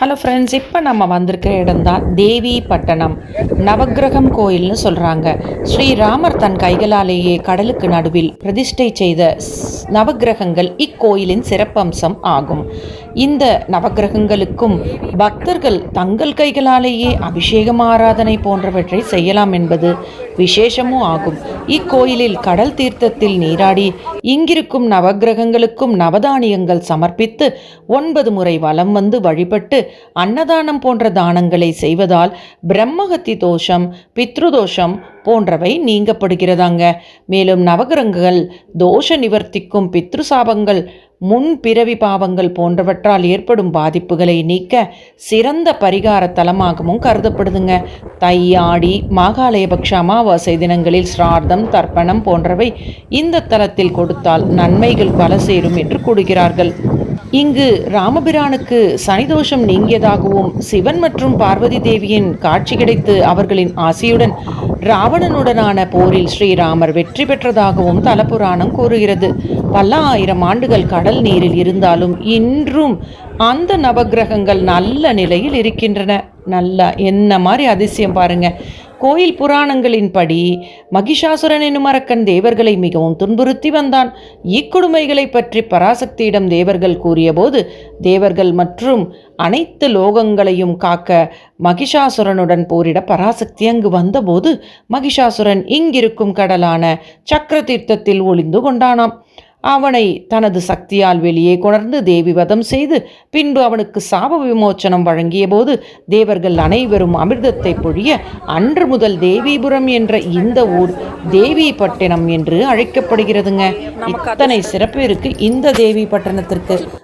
Hello friends இப்போ நம்ம வந்திருக்கிற இடம் தான் தேவி பட்டணம். நவக்கிரகம் கோயில்னு சொல்கிறாங்க ஸ்ரீராமர் தன் கைகளாலேயே கடலுக்கு நடுவில் பிரதிஷ்டை செய்த ஸ்- நவக்கிரகங்கள் இக்கோயிலின் சிறப்பம்சம் ஆகும். இந்த நவக்கிரகங்களுக்கும் பக்தர்கள் தங்கள் கைகளாலேயே அபிஷேகம் ஆராதனை போன்றவற்றை செய்யலாம் என்பது விசேஷமும் ஆகும். இக்கோயிலில் கடல் தீர்த்தத்தில் நீராடி இங்கிருக்கும் நவகிரகங்களுக்கும் நவதானியங்கள் சமர்ப்பித்து ஒன்பது முறை வலம் வந்து வழிபட்டு அன்னதானம் போன்ற தானங்களை செய்வதால் பிரம்மஹத்தி தோஷம் பித்ருதோஷம் போன்றவை நீங்கப்படுகிறதாங்க. மேலும் நவகிரகங்கள் தோஷ நிவர்த்திக்கும் பித்ரு சாபங்கள் முன் பிறவி பாவங்கள் போன்றவற்றால் ஏற்படும் பாதிப்புகளை நீக்க சிறந்த பரிகார தலமாகவும் கருதப்படுதுங்க. தை ஆடி மாகாலயபக்ஷ அமாவாசை தினங்களில் சிரார்த்தம் தர்ப்பணம் போன்றவை இந்த தலத்தில் கொடுத்தால் நன்மைகள் பல சேரும் என்று கூறுகிறார்கள். இங்கு ராமபிரானுக்கு சனிதோஷம் நீங்கியதாகவும் சிவன் மற்றும் பார்வதி தேவியின் காட்சி கிடைத்து அவர்களின் ஆசையுடன் ராவணனுடனான போரில் ஸ்ரீராமர் வெற்றி பெற்றதாகவும் தலபுராணம் கூறுகிறது. பல ஆயிரம் ஆண்டுகள் கடல் நீரில் இருந்தாலும் இன்றும் அந்த நவக்கிரகங்கள் நல்ல நிலையில் இருக்கின்றன. நல்லா என்ன மாதிரி அதிசயம் பாருங்க. கோயில் புராணங்களின்படி மகிஷாசுரன் எனும் அரக்கன் தேவர்களை மிகவும் துன்புறுத்தி வந்தான். இக்கொடுமைகளை பற்றி பராசக்தியிடம் தேவர்கள் கூறியபோது தேவர்கள் மற்றும் அனைத்து லோகங்களையும் காக்க மகிஷாசுரனுடன் போரிட பராசக்தி அங்கு வந்தபோது மகிஷாசுரன் இங்கிருக்கும் கடலான சக்கர தீர்த்தத்தில் ஒளிந்து கொண்டானாம். அவனை தனது சக்தியால் வெளியே கொணர்ந்து தேவி வதம் செய்து பின்பு அவனுக்கு சாப விமோச்சனம் வழங்கிய போது தேவர்கள் அனைவரும் அமிர்தத்தை பொழிய அன்று முதல் தேவிபுரம் என்ற இந்த ஊர் தேவி பட்டினம் என்று அழைக்கப்படுகிறதுங்க. இத்தனை சிறப்பு இருக்கு இந்த தேவி பட்டணத்திற்கு